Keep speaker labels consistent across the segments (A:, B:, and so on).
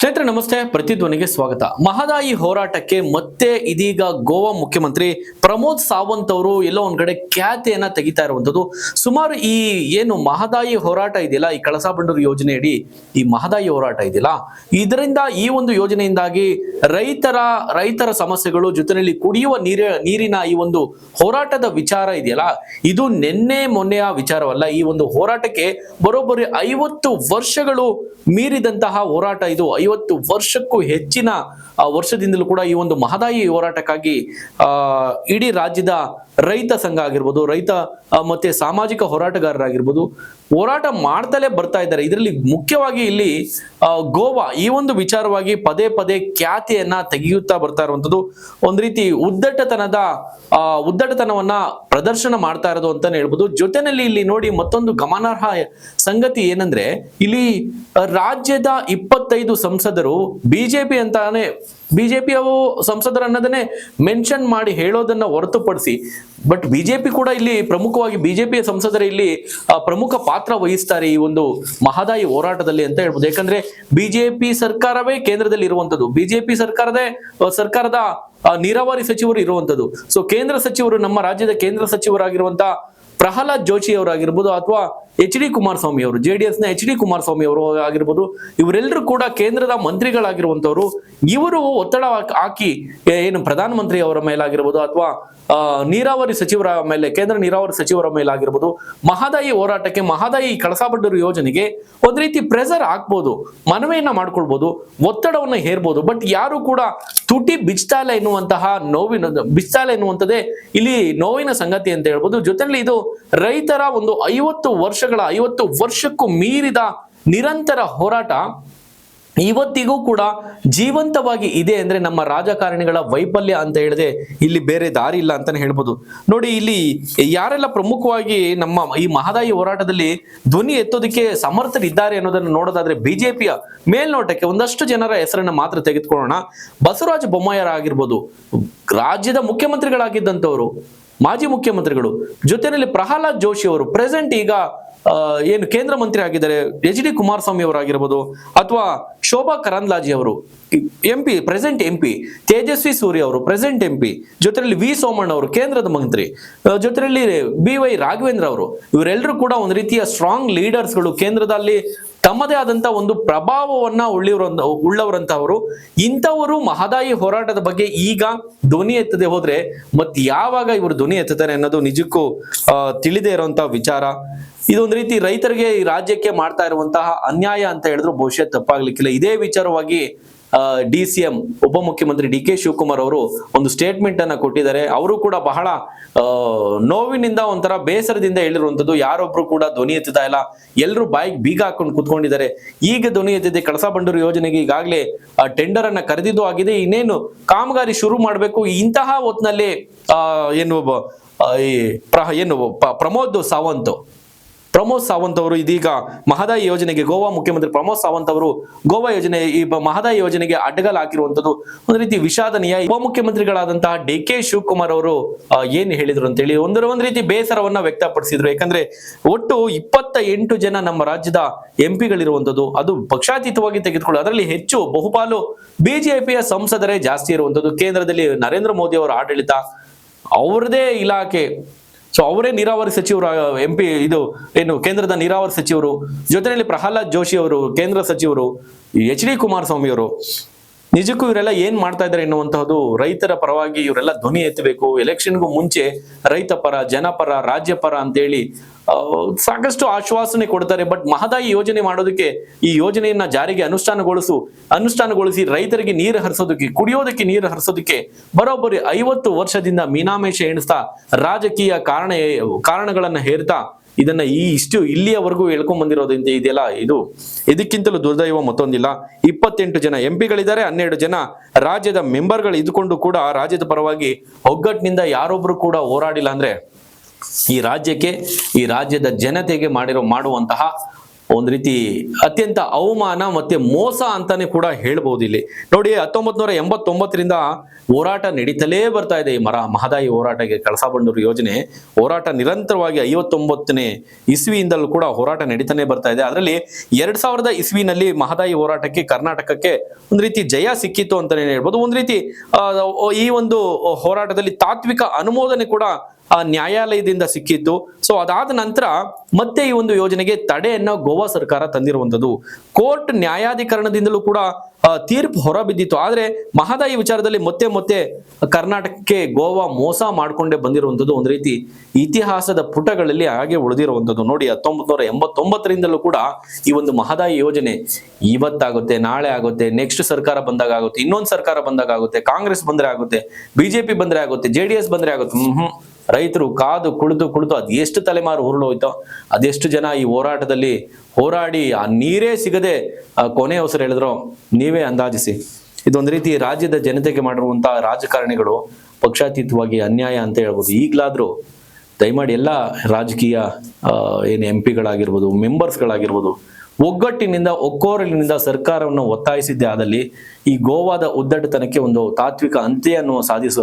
A: ಸ್ನೇಹಿತರೆ, ನಮಸ್ತೆ. ಪ್ರತಿಧ್ವನಿಗೆ ಸ್ವಾಗತ. ಮಹದಾಯಿ ಹೋರಾಟಕ್ಕೆ ಮತ್ತೆ ಇದೀಗ ಗೋವಾ ಮುಖ್ಯಮಂತ್ರಿ ಪ್ರಮೋದ್ ಸಾವಂತ್ ಅವರು ಎಲ್ಲೋ ಒಂದ್ ಕಡೆ ಖ್ಯಾತಿಯನ್ನ ತೆಗಿತಾ ಇರುವಂತದ್ದು ಸುಮಾರು ಈ ಏನು ಮಹದಾಯಿ ಹೋರಾಟ ಇದೆಯಲ್ಲ, ಈ ಕಳಸಾ ಬಂಡೂರು ಯೋಜನೆಯಡಿ ಈ ಮಹದಾಯಿ ಹೋರಾಟ ಇದೆಯಲ್ಲ, ಇದರಿಂದ ಈ ಒಂದು ಯೋಜನೆಯಿಂದಾಗಿ ರೈತರ ರೈತರ ಸಮಸ್ಯೆಗಳು ಜೊತೆಯಲ್ಲಿ ಕುಡಿಯುವ ನೀರ, ನೀರಿನ ಈ ಒಂದು ಹೋರಾಟದ ವಿಚಾರ ಇದೆಯಲ್ಲ, ಇದು ನಿನ್ನೆ ಮೊನ್ನೆಯ ವಿಚಾರವಲ್ಲ, ಈ ಒಂದು ಹೋರಾಟಕ್ಕೆ ಬರೋಬ್ಬರಿ ಐವತ್ತು ವರ್ಷಗಳು ಮೀರಿದಂತಹ ಹೋರಾಟ ಇದು ವರ್ಷಕ್ಕೂ ಹೆಚ್ಚಿನ ವರ್ಷದಿಂದಲೂ ಕೂಡ ಈ ಒಂದು ಮಹದಾಯಿ ಹೋರಾಟಕ್ಕಾಗಿ, ಆ, ಇಡೀ ರಾಜ್ಯದ ರೈತ ಸಂಘ ಆಗಿರ್ಬೋದು, ರೈತ ಮತ್ತೆ ಸಾಮಾಜಿಕ ಹೋರಾಟಗಾರರಾಗಿರ್ಬೋದು, ಹೋರಾಟ ಮಾಡ್ತಲೇ ಬರ್ತಾ ಇದ್ದಾರೆ. ಇದರಲ್ಲಿ ಮುಖ್ಯವಾಗಿ ಇಲ್ಲಿ ಗೋವಾ ಈ ಒಂದು ವಿಚಾರವಾಗಿ ಪದೇ ಪದೇ ಖ್ಯಾತಿಯನ್ನ ತೆಗೆಯುತ್ತಾ ಬರ್ತಾ ಇರುವಂತದ್ದು ಒಂದ್ ರೀತಿ ಉದ್ದಟತನದ ಉದ್ದಟತನವನ್ನ ಪ್ರದರ್ಶನ ಮಾಡ್ತಾ ಇರೋದು ಅಂತಾನೆ ಹೇಳ್ಬೋದು. ಜೊತೆನಲ್ಲಿ ಇಲ್ಲಿ ನೋಡಿ ಮತ್ತೊಂದು ಗಮನಾರ್ಹ ಸಂಗತಿ ಏನಂದ್ರೆ, ಇಲ್ಲಿ ರಾಜ್ಯದ ಇಪ್ಪತ್ತೈದು ಸಂಸದರು ಬಿಜೆಪಿ ಅಂತಾನೆ, ಬಿಜೆಪಿ ಅವು ಸಂಸದರು ಅನ್ನೋದನ್ನೇ ಮೆನ್ಷನ್ ಮಾಡಿ ಹೇಳೋದನ್ನ ಹೊರತುಪಡಿಸಿ ಬಟ್ ಬಿಜೆಪಿ ಕೂಡ ಇಲ್ಲಿ ಪ್ರಮುಖವಾಗಿ ಬಿಜೆಪಿಯ ಸಂಸದರು ಇಲ್ಲಿ ಪ್ರಮುಖ ಪಾತ್ರ ವಹಿಸ್ತಾರೆ ಈ ಒಂದು ಮಹದಾಯಿ ಹೋರಾಟದಲ್ಲಿ ಅಂತ ಹೇಳ್ಬೋದು. ಯಾಕಂದ್ರೆ ಬಿಜೆಪಿ ಸರ್ಕಾರವೇ ಕೇಂದ್ರದಲ್ಲಿ ಇರುವಂತದ್ದು ಬಿಜೆಪಿ ಸರ್ಕಾರದೇ ಸರ್ಕಾರದ ನೀರಾವರಿ ಸಚಿವರು ಇರುವಂತದ್ದು ಸೊ ಕೇಂದ್ರ ಸಚಿವರು ನಮ್ಮ ರಾಜ್ಯದ ಕೇಂದ್ರ ಸಚಿವರಾಗಿರುವಂತ ಪ್ರಹ್ಲಾದ್ ಜೋಶಿ ಅವರಾಗಿರ್ಬೋದು ಅಥವಾ ಎಚ್ ಡಿ ಕುಮಾರಸ್ವಾಮಿ ಅವರು, ಜೆ ಡಿ ಎಸ್ನ ಎಚ್ ಡಿ ಕುಮಾರಸ್ವಾಮಿ ಅವರು ಆಗಿರ್ಬೋದು, ಇವರೆಲ್ಲರೂ ಕೂಡ ಕೇಂದ್ರದ ಮಂತ್ರಿಗಳಾಗಿರುವಂತವರು ಇವರು ಒತ್ತಡ ಹಾಕಿ ಏನು ಪ್ರಧಾನಮಂತ್ರಿ ಅವರ ಮೇಲಾಗಿರ್ಬೋದು ಅಥವಾ ನೀರಾವರಿ ಸಚಿವರ ಮೇಲೆ, ಕೇಂದ್ರ ನೀರಾವರಿ ಸಚಿವರ ಮೇಲಾಗಿರ್ಬೋದು, ಮಹದಾಯಿ ಹೋರಾಟಕ್ಕೆ, ಮಹದಾಯಿ ಕಳಸಾ ಬಂಡೂರು ಯೋಜನೆಗೆ ಒಂದ್ ರೀತಿ ಪ್ರೆಸರ್ ಹಾಕ್ಬೋದು, ಮನವಿಯನ್ನ ಮಾಡ್ಕೊಳ್ಬಹುದು ಒತ್ತಡವನ್ನು ಹೇರ್ಬೋದು ಬಟ್ ಯಾರು ಕೂಡ ತುಟಿ ಬಿಚ್ತಾ ಎನ್ನುವಂತಹ ನೋವಿನ ಬಿಚ್ತಾ ಇಲ್ಲ ಎನ್ನುವಂಥದ್ದೇ ಇಲ್ಲಿ ನೋವಿನ ಸಂಗತಿ ಅಂತ ಹೇಳ್ಬೋದು. ಜೊತೆಲಿ ಇದು ರೈತರ ಒಂದು ಐವತ್ತು ವರ್ಷಗಳ, ಐವತ್ತು ವರ್ಷಕ್ಕೂ ಮೀರಿದ ನಿರಂತರ ಹೋರಾಟ ಇವತ್ತಿಗೂ ಕೂಡ ಜೀವಂತವಾಗಿ ಇದೆ ಅಂದ್ರೆ ನಮ್ಮ ರಾಜಕಾರಣಿಗಳ ವೈಫಲ್ಯ ಅಂತ ಹೇಳಿದೆ ಇಲ್ಲಿ ಬೇರೆ ದಾರಿ ಇಲ್ಲ ಅಂತಾನೆ ಹೇಳ್ಬೋದು. ನೋಡಿ, ಇಲ್ಲಿ ಯಾರೆಲ್ಲ ಪ್ರಮುಖವಾಗಿ ನಮ್ಮ ಈ ಮಹದಾಯಿ ಹೋರಾಟದಲ್ಲಿ ಧ್ವನಿ ಎತ್ತೋದಕ್ಕೆ ಸಮರ್ಥರಿದ್ದಾರೆ ಅನ್ನೋದನ್ನು ನೋಡೋದಾದ್ರೆ ಬಿಜೆಪಿಯ ಮೇಲ್ನೋಟಕ್ಕೆ ಒಂದಷ್ಟು ಜನರ ಹೆಸರನ್ನ ಮಾತ್ರ ತೆಗೆದುಕೊಳ್ಳೋಣ. ಬಸವರಾಜ ಬೊಮ್ಮಾಯರ ಆಗಿರ್ಬೋದು ರಾಜ್ಯದ ಮುಖ್ಯಮಂತ್ರಿಗಳಾಗಿದ್ದಂಥವ್ರು ಮಾಜಿ ಮುಖ್ಯಮಂತ್ರಿಗಳು ಜೊತೆಯಲ್ಲಿ ಪ್ರಹ್ಲಾದ್ ಜೋಶಿ ಅವರು ಪ್ರೆಸೆಂಟ್ ಈಗ ಏನು ಕೇಂದ್ರ ಮಂತ್ರಿ ಆಗಿದ್ದಾರೆ ಎಚ್ ಡಿ ಕುಮಾರಸ್ವಾಮಿ ಅವರಾಗಿರ್ಬೋದು ಅಥವಾ ಶೋಭಾ ಕರಂದ್ಲಾಜಿ ಅವರು M P present M P Tejasvi Surya ಅವರು ಪ್ರೆಸೆಂಟ್ ಎಂ ಪಿ ಜೊತೆಯಲ್ಲಿ ವಿ ಸೋಮಣ್ಣ ಅವರು, ಕೇಂದ್ರದ ಮಂತ್ರಿ ಜೊತೆಯಲ್ಲಿ ಬಿ ವೈ ರಾಘವೇಂದ್ರ ಅವರು, ಇವರೆಲ್ಲರೂ ಕೂಡ ಒಂದು ರೀತಿಯ ಸ್ಟ್ರಾಂಗ್ ಲೀಡರ್ಸ್ಗಳು ಕೇಂದ್ರದಲ್ಲಿ ತಮ್ಮದೇ ಆದಂತ ಒಂದು ಪ್ರಭಾವವನ್ನ ಉಳ್ಳಿವ್ರ ಉಳ್ಳವರಂತವರು. ಇಂಥವರು ಮಹದಾಯಿ ಹೋರಾಟದ ಬಗ್ಗೆ ಈಗ ಧ್ವನಿ ಎತ್ತದೆ ಹೋದ್ರೆ ಮತ್ ಯಾವಾಗ ಇವರು ಧ್ವನಿ ಎತ್ತುತ್ತಾರೆ ಅನ್ನೋದು ನಿಜಕ್ಕೂ ತಿಳಿದೇ ಇರುವಂತಹ ವಿಚಾರ. ಇದೊಂದು ರೀತಿ ರೈತರಿಗೆ ರಾಜ್ಯಕ್ಕೆ ಮಾಡ್ತಾ ಇರುವಂತಹ ಅನ್ಯಾಯ ಅಂತ ಹೇಳಿದ್ರು ಬಹುಶಃ ತಪ್ಪಾಗ್ಲಿಕ್ಕಿಲ್ಲ. ಇದೇ ವಿಚಾರವಾಗಿ ಡಿ ಸಿ ಎಂ ಉಪಮುಖ್ಯಮಂತ್ರಿ ಡಿ ಕೆ ಶಿವಕುಮಾರ್ ಅವರು ಒಂದು ಸ್ಟೇಟ್ಮೆಂಟ್ ಅನ್ನ ಕೊಟ್ಟಿದ್ದಾರೆ. ಅವರು ಕೂಡ ಬಹಳ ನೋವಿನಿಂದ ಒಂಥರ ಬೇಸರದಿಂದ ಹೇಳಿರುವಂತದ್ದು ಯಾರೊಬ್ರು ಕೂಡ ಧ್ವನಿ ಎತ್ತುತ್ತಾ ಇಲ್ಲ. ಎಲ್ಲರೂ ಬಾಯಿಗೆ ಬೀಗ ಹಾಕೊಂಡು ಕುತ್ಕೊಂಡಿದ್ದಾರೆ. ಈಗ ಧ್ವನಿ ಎತ್ತಿದೆ. ಕಳಸಾ ಬಂಡೂರು ಯೋಜನೆಗೆ ಈಗಾಗಲೇ ಟೆಂಡರ್ ಅನ್ನ ಕರೆದಿದ್ದು ಆಗಿದೆ. ಇನ್ನೇನು ಕಾಮಗಾರಿ ಶುರು ಮಾಡಬೇಕು. ಇಂತಹ ಹೊತ್ತಿನಲ್ಲಿ ಏನು ಏನು ಪ್ರಮೋದ್ ಸಾವಂತ್ ಪ್ರಮೋದ್ ಸಾವಂತ್ ಅವರು ಇದೀಗ ಮಹದಾಯಿ ಯೋಜನೆಗೆ ಗೋವಾ ಮುಖ್ಯಮಂತ್ರಿ ಪ್ರಮೋದ್ ಸಾವಂತ್ ಅವರು ಗೋವಾ ಯೋಜನೆ ಈ ಮಹದಾಯಿ ಯೋಜನೆಗೆ ಅಡ್ಡಗಾಲ ಹಾಕಿರುವಂತದ್ದು ಒಂದು ರೀತಿ ವಿಷಾದನೀಯ ಉಪಮುಖ್ಯಮಂತ್ರಿಗಳಾದಂತಹ ಡಿ ಕೆ ಶಿವಕುಮಾರ್ ಅವರು ಏನ್ ಹೇಳಿದ್ರು ಅಂತೇಳಿ ಒಂದರ ಒಂದ್ ರೀತಿ ಬೇಸರವನ್ನ ವ್ಯಕ್ತಪಡಿಸಿದ್ರು. ಯಾಕಂದ್ರೆ ಒಟ್ಟು ಇಪ್ಪತ್ತ ಎಂಟು ಜನ ನಮ್ಮ ರಾಜ್ಯದ ಎಂ ಪಿಗಳಿರುವಂತದ್ದು ಅದು ಪಕ್ಷಾತೀತವಾಗಿ ತೆಗೆದುಕೊಳ್ಳಿ ಅದರಲ್ಲಿ ಹೆಚ್ಚು ಬಹುಪಾಲು ಬಿಜೆಪಿಯ ಸಂಸದರೇ ಜಾಸ್ತಿ ಇರುವಂತದ್ದು ಕೇಂದ್ರದಲ್ಲಿ ನರೇಂದ್ರ ಮೋದಿ ಅವರ ಆಡಳಿತ ಅವರದೇ ಇಲಾಖೆ ಸೊ ಅವರೇ ನೀರಾವರಿ ಸಚಿವರು ಎಂ ಪಿ ಇದು, ಏನು, ಕೇಂದ್ರದ ನೀರಾವರಿ ಸಚಿವರು, ಜೊತೆಯಲ್ಲಿ ಪ್ರಹ್ಲಾದ್ ಜೋಶಿ ಅವರು, ಕೇಂದ್ರ ಸಚಿವರು ಎಚ್ ಡಿ ಕುಮಾರಸ್ವಾಮಿ ಅವರು ನಿಜಕ್ಕೂ ಇವರೆಲ್ಲ ಏನ್ ಮಾಡ್ತಾ ಇದ್ದಾರೆ ಎನ್ನುವಂತಹದ್ದು ರೈತರ ಪರವಾಗಿ ಇವರೆಲ್ಲ ಧ್ವನಿ ಎತ್ತಬೇಕು. ಎಲೆಕ್ಷನ್ಗೂ ಮುಂಚೆ ರೈತ ಪರ ಜನಪರ ರಾಜ್ಯ ಪರ ಅಂತೇಳಿ ಸಾಕಷ್ಟು ಆಶ್ವಾಸನೆ ಕೊಡ್ತಾರೆ. ಬಟ್ ಮಹದಾಯಿ ಯೋಜನೆ ಮಾಡೋದಕ್ಕೆ ಈ ಯೋಜನೆಯನ್ನ ಜಾರಿಗೆ ಅನುಷ್ಠಾನಗೊಳಿಸು, ಅನುಷ್ಠಾನಗೊಳಿಸಿ ರೈತರಿಗೆ ನೀರು ಹರಿಸೋದಕ್ಕೆ, ಕುಡಿಯೋದಕ್ಕೆ ನೀರು ಹರಿಸೋದಕ್ಕೆ ಬರೋಬ್ಬರಿ ಐವತ್ತು ವರ್ಷದಿಂದ ಮೀನಾಮೇಷ ಎಣಿಸ್ತಾ ರಾಜಕೀಯ ಕಾರಣ, ಕಾರಣಗಳನ್ನ ಹೇರ್ತಾ ಇದನ್ನ ಈ ಇಷ್ಟು ಇಲ್ಲಿಯವರೆಗೂ ಹೇಳ್ಕೊಂಡ್ ಬಂದಿರೋದ್ರಿಂದ ಇದೆಲ್ಲ ಇದು ಇದಕ್ಕಿಂತಲೂ ದುರ್ದೈವ ಮತ್ತೊಂದಿಲ್ಲ. ಇಪ್ಪತ್ತೆಂಟು ಜನ ಎಂ ಪಿಗಳಿದ್ದಾರೆ ಹನ್ನೆರಡು ಜನ ರಾಜ್ಯದ ಮೆಂಬರ್ಗಳು ಇದ್ಕೊಂಡು ಕೂಡ ರಾಜ್ಯದ ಪರವಾಗಿ ಒಗ್ಗಟ್ಟಿನಿಂದ ಯಾರೊಬ್ರು ಕೂಡ ಹೋರಾಡಿಲ್ಲ ಅಂದ್ರೆ ಈ ರಾಜ್ಯಕ್ಕೆ, ಈ ರಾಜ್ಯದ ಜನತೆಗೆ ಮಾಡಿರೋ, ಮಾಡುವಂತಹ ಒಂದ್ ರೀತಿ ಅತ್ಯಂತ ಅವಮಾನ ಮತ್ತೆ ಮೋಸ ಅಂತಾನೆ ಕೂಡ ಹೇಳ್ಬೋದು ಇಲ್ಲಿ. ನೋಡಿ ಹತ್ತೊಂಬತ್ ನೂರ ಎಂಬತ್ತೊಂಬತ್ತರಿಂದ ಹೋರಾಟ ನಡೀತಲೇ ಬರ್ತಾ ಇದೆ ಈ ಮರ, ಮಹದಾಯಿ ಹೋರಾಟಕ್ಕೆ ಕಳಸಾ ಬಂಡೂರು ಯೋಜನೆ. ಹೋರಾಟ ನಿರಂತರವಾಗಿ ಐವತ್ತೊಂಬತ್ತನೇ ಇಸ್ವಿಯಿಂದಲೂ ಕೂಡ ಹೋರಾಟ ನಡೀತಾನೆ ಬರ್ತಾ ಇದೆ. ಅದರಲ್ಲಿ ಎರಡ್ ಸಾವಿರದ ಇಸ್ವಿನಲ್ಲಿ ಮಹದಾಯಿ ಹೋರಾಟಕ್ಕೆ ಕರ್ನಾಟಕಕ್ಕೆ ಒಂದು ರೀತಿ ಜಯ ಸಿಕ್ಕಿತ್ತು ಅಂತಾನೆ ಹೇಳ್ಬೋದು. ಒಂದು ರೀತಿ ಈ ಒಂದು ಹೋರಾಟದಲ್ಲಿ ತಾತ್ವಿಕ ಅನುಮೋದನೆ ಕೂಡ ನ್ಯಾಯಾಲಯದಿಂದ ಸಿಕ್ಕಿತ್ತು ಸೊ ಅದಾದ ನಂತರ ಮತ್ತೆ ಈ ಒಂದು ಯೋಜನೆಗೆ ತಡೆಯನ್ನು ಗೋವಾ ಸರ್ಕಾರ ತಂದಿರುವಂತದ್ದು ಕೋರ್ಟ್ ನ್ಯಾಯಾಧಿಕರಣದಿಂದಲೂ ಕೂಡ ಆ, ತೀರ್ಪು ಹೊರಬಿದ್ದಿತ್ತು. ಆದ್ರೆ ಮಹದಾಯಿ ವಿಚಾರದಲ್ಲಿ ಮತ್ತೆ ಮತ್ತೆ ಕರ್ನಾಟಕಕ್ಕೆ ಗೋವಾ ಮೋಸ ಮಾಡಿಕೊಂಡೇ ಬಂದಿರುವಂತದ್ದು ಒಂದು ರೀತಿ ಇತಿಹಾಸದ ಪುಟಗಳಲ್ಲಿ ಹಾಗೆ ಉಳಿದಿರುವಂತದ್ದು ನೋಡಿ ಹತ್ತೊಂಬತ್ ನೂರ ಎಂಬತ್ತೊಂಬತ್ತರಿಂದಲೂ ಕೂಡ ಈ ಒಂದು ಮಹದಾಯಿ ಯೋಜನೆ ಇವತ್ತಾಗುತ್ತೆ ನಾಳೆ ಆಗುತ್ತೆ ನೆಕ್ಸ್ಟ್ ಸರ್ಕಾರ ಬಂದಾಗ ಆಗುತ್ತೆ ಇನ್ನೊಂದು ಸರ್ಕಾರ ಬಂದಾಗ ಆಗುತ್ತೆ ಕಾಂಗ್ರೆಸ್ ಬಂದ್ರೆ ಆಗುತ್ತೆ ಬಿಜೆಪಿ ಬಂದ್ರೆ ಆಗುತ್ತೆ ಜೆಡಿಎಸ್ ಬಂದ್ರೆ ಆಗುತ್ತೆ. ಹ್ಮ್. ರೈತರು ಕಾದು ಕುಳಿತು ಕುಳಿತು ಅದ್ ಎಷ್ಟು ತಲೆಮಾರು ಉರುಳೋಯ್ತೋ ಅದೆಷ್ಟು ಜನ ಈ ಹೋರಾಟದಲ್ಲಿ ಹೋರಾಡಿ ಆ ನೀರೇ ಸಿಗದೆ ಕೊನೆ ಅವಸರ ಹೇಳಿದ್ರು, ನೀವೇ ಅಂದಾಜಿಸಿ. ಇದೊಂದು ರೀತಿ ರಾಜ್ಯದ ಜನತೆಗೆ ಮಾಡಿರುವಂತಹ ರಾಜಕಾರಣಿಗಳು ಪಕ್ಷಾತೀತವಾಗಿ ಅನ್ಯಾಯ ಅಂತ ಹೇಳ್ಬೋದು. ಈಗಲಾದರೂ ದಯಮಾಡಿ ಎಲ್ಲ ರಾಜಕೀಯ ಏನು ಎಂ ಪಿಗಳಾಗಿರ್ಬೋದು ಮೆಂಬರ್ಸ್ಗಳಾಗಿರ್ಬೋದು ಒಗ್ಗಟ್ಟಿನಿಂದ, ಒಕ್ಕೋರಲಿನಿಂದ ಸರ್ಕಾರವನ್ನು ಒತ್ತಾಯಿಸಿದ್ದೆ ಆದಲ್ಲಿ ಈ ಗೋವಾದ ಉದ್ದಟತನಕ್ಕೆ ಒಂದು ತಾತ್ವಿಕ ಅಂತ್ಯವನ್ನು ಸಾಧಿಸ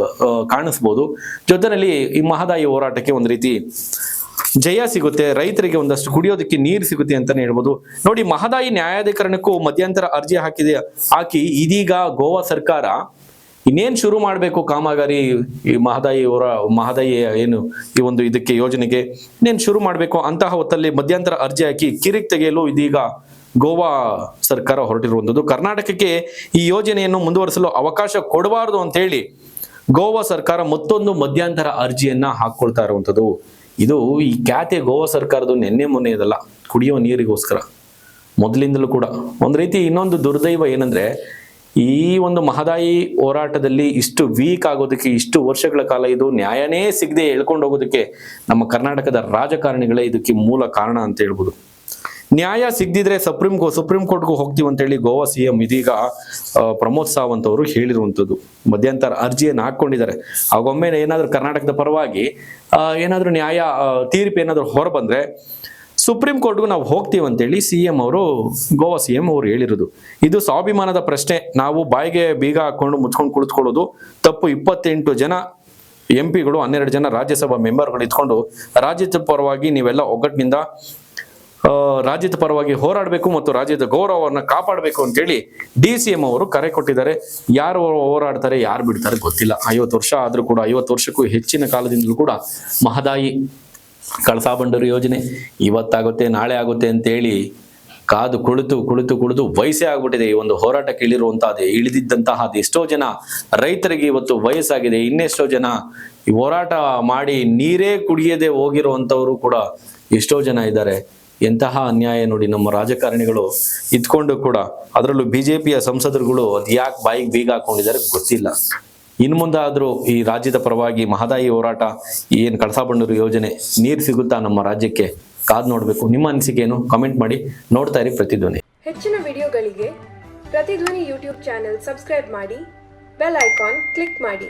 A: ಕಾಣಿಸ್ಬೋದು. ಜೊತೆಯಲ್ಲಿ ಈ ಮಹದಾಯಿ ಹೋರಾಟಕ್ಕೆ ಒಂದು ರೀತಿ ಜಯ ಸಿಗುತ್ತೆ, ರೈತರಿಗೆ ಒಂದಷ್ಟು ಕುಡಿಯೋದಕ್ಕೆ ನೀರು ಸಿಗುತ್ತೆ ಅಂತಾನೆ ಹೇಳ್ಬೋದು. ನೋಡಿ, ಮಹದಾಯಿ ನ್ಯಾಯಾಧಿಕರಣಕ್ಕೂ ಮಧ್ಯಂತರ ಅರ್ಜಿ ಹಾಕಿದೆ, ಹಾಕಿ ಇದೀಗ ಗೋವಾ ಸರ್ಕಾರ ಇನ್ನೇನ್ ಶುರು ಮಾಡಬೇಕು ಕಾಮಗಾರಿ ಈ ಮಹದಾಯಿ ಅವರ, ಮಹದಾಯಿ ಏನು ಈ ಒಂದು ಇದಕ್ಕೆ ಯೋಜನೆಗೆ? ಇನ್ನೇನು ಶುರು ಮಾಡಬೇಕು? ಅಂತಹ ಹೊತ್ತಲ್ಲಿ ಮಧ್ಯಂತರ ಅರ್ಜಿ ಹಾಕಿ ಕಿರಿಕ್ ತೆಗೆಯಲು ಇದೀಗ ಗೋವಾ ಸರ್ಕಾರ ಹೊರಟಿರುವಂಥದ್ದು. ಕರ್ನಾಟಕಕ್ಕೆ ಈ ಯೋಜನೆಯನ್ನು ಮುಂದುವರಿಸಲು ಅವಕಾಶ ಕೊಡಬಾರದು ಅಂತ ಹೇಳಿ ಗೋವಾ ಸರ್ಕಾರ ಮತ್ತೊಂದು ಮಧ್ಯಂತರ ಅರ್ಜಿಯನ್ನ ಹಾಕೊಳ್ತಾ ಇರುವಂಥದ್ದು. ಇದು ಈ ಖ್ಯಾತೆ ಗೋವಾ ಸರ್ಕಾರದ ನಿನ್ನೆ ಮೊನ್ನೆಯದಲ್ಲ ಕುಡಿಯುವ ನೀರಿಗೋಸ್ಕರ. ಮೊದಲಿಂದಲೂ ಕೂಡ. ಒಂದು ರೀತಿ ಇನ್ನೊಂದು ದುರ್ದೈವ ಏನಂದ್ರೆ ಈ ಒಂದು ಮಹದಾಯಿ ಹೋರಾಟದಲ್ಲಿ ಇಷ್ಟು ವೀಕ್ ಆಗೋದಕ್ಕೆ, ಇಷ್ಟು ವರ್ಷಗಳ ಕಾಲ ಇದು ನ್ಯಾಯನೇ ಸಿಗದೆ ಎಳ್ಕೊಂಡು ಹೋಗೋದಕ್ಕೆ ನಮ್ಮ ಕರ್ನಾಟಕದ ರಾಜಕಾರಣಿಗಳೇ ಇದಕ್ಕೆ ಮೂಲ ಕಾರಣ ಅಂತ ಹೇಳ್ಬೋದು. ನ್ಯಾಯ ಸಿಗದಿದ್ರೆ ಸುಪ್ರೀಂ ಕೋ, ಸುಪ್ರೀಂ ಕೋರ್ಟ್ಗೂ ಹೋಗ್ತೀವಿ ಅಂತೇಳಿ ಗೋವಾ ಸಿ ಎಂ ಇದೀಗ ಪ್ರಮೋದ್ ಸಾವಂತ್ ಅವರು ಹೇಳಿರುವಂಥದ್ದು. ಮಧ್ಯಂತರ ಅರ್ಜಿಯನ್ನು ಹಾಕೊಂಡಿದ್ದಾರೆ ಆಗೊಮ್ಮೆ ಏನಾದರೂ ಕರ್ನಾಟಕದ ಪರವಾಗಿ ಏನಾದರೂ ನ್ಯಾಯ ತೀರ್ಪು ಏನಾದರೂ ಹೊರ ಬಂದ್ರೆ ಸುಪ್ರೀಂ ಕೋರ್ಟ್ಗೂ ನಾವು ಹೋಗ್ತೀವಿ ಅಂತೇಳಿ ಸಿ ಎಂ ಅವರು, ಗೋವಾ ಸಿ ಎಂ ಅವರು ಹೇಳಿರೋದು. ಇದು ಸ್ವಾಭಿಮಾನದ ಪ್ರಶ್ನೆ. ನಾವು ಬಾಯಿಗೆ ಬೀಗ ಹಾಕೊಂಡು ಮುಚ್ಕೊಂಡು ಕುಳಿತುಕೊಳ್ಳೋದು ತಪ್ಪು. ಇಪ್ಪತ್ತೆಂಟು ಜನ ಎಂ ಪಿಗಳು, ಹನ್ನೆರಡು ಜನ ರಾಜ್ಯಸಭಾ ಮೆಂಬರ್ಗಳು ಇದ್ಕೊಂಡು ರಾಜ್ಯದ ಪರವಾಗಿ ನೀವೆಲ್ಲ ಒಗ್ಗಟ್ಟಿನಿಂದ ರಾಜ್ಯದ ಪರವಾಗಿ ಹೋರಾಡಬೇಕು ಮತ್ತು ರಾಜ್ಯದ ಗೌರವವನ್ನು ಕಾಪಾಡಬೇಕು ಅಂತೇಳಿ ಡಿ ಸಿ ಎಂ ಅವರು ಕರೆ ಕೊಟ್ಟಿದ್ದಾರೆ. ಯಾರು ಹೋರಾಡ್ತಾರೆ, ಯಾರು ಬಿಡ್ತಾರೆ ಗೊತ್ತಿಲ್ಲ. ಐವತ್ತು ವರ್ಷ ಆದರೂ ಕೂಡ, ಐವತ್ತು ವರ್ಷಕ್ಕೂ ಹೆಚ್ಚಿನ ಕಾಲದಿಂದಲೂ ಕೂಡ ಮಹದಾಯಿ ಕಳಸಾ ಬಂಡೂರು ಯೋಜನೆ ಇವತ್ತಾಗುತ್ತೆ, ನಾಳೆ ಆಗುತ್ತೆ ಅಂತೇಳಿ ಕಾದು ಕುಳಿತು ಕುಳಿತು ಕುಳಿತು ವಯಸ್ಸೇ ಆಗ್ಬಿಟ್ಟಿದೆ. ಈ ಒಂದು ಹೋರಾಟಕ್ಕೆ ಇಳಿರುವಂತಹ ಇಳಿದಿದ್ದಂತಹ ಎಷ್ಟೋ ಜನ ರೈತರಿಗೆ ಇವತ್ತು ವಯಸ್ಸಾಗಿದೆ. ಇನ್ನೆಷ್ಟೋ ಜನ ಈ ಹೋರಾಟ ಮಾಡಿ ನೀರೇ ಕುಡಿಯದೆ ಹೋಗಿರುವಂತವರು ಕೂಡ ಎಷ್ಟೋ ಜನ ಇದ್ದಾರೆ. ಎಂತಹ ಅನ್ಯಾಯ ನೋಡಿ ನಮ್ಮ ರಾಜಕಾರಣಿಗಳು ಇದ್ಕೊಂಡು ಕೂಡ ಅದರಲ್ಲೂ ಬಿಜೆಪಿಯ ಸಂಸದರುಗಳು ಅದ್ಯಾಕ್ ಬಾಯಿಗೆ ಬೀಗ ಹಾಕೊಂಡಿದ್ದಾರೆ ಗೊತ್ತಿಲ್ಲ. ಇನ್ನು ಮುಂದಾದರೂ ಈ ರಾಜ್ಯದ ಪರವಾಗಿ ಮಹದಾಯಿ ಹೋರಾಟ ಏನು ಕಳಸಾ ಬಂಡೂರು ಯೋಜನೆ ನೀರು ಸಿಗುತ್ತಾ ನಮ್ಮ ರಾಜ್ಯಕ್ಕೆ ಕಾದ್ ನೋಡಬೇಕು. ನಿಮ್ಮ ಅನಿಸಿಕೆ ಏನು ಕಮೆಂಟ್ ಮಾಡಿ. ನೋಡ್ತಾ ಇರಿ ಪ್ರತಿಧ್ವನಿ.
B: ಹೆಚ್ಚಿನ ವಿಡಿಯೋಗಳಿಗೆ ಪ್ರತಿಧ್ವನಿ ಯೂಟ್ಯೂಬ್ ಚಾನೆಲ್ ಸಬ್ಸ್ಕ್ರೈಬ್ ಮಾಡಿ, ಬೆಲ್ ಐಕಾನ್ ಕ್ಲಿಕ್ ಮಾಡಿ.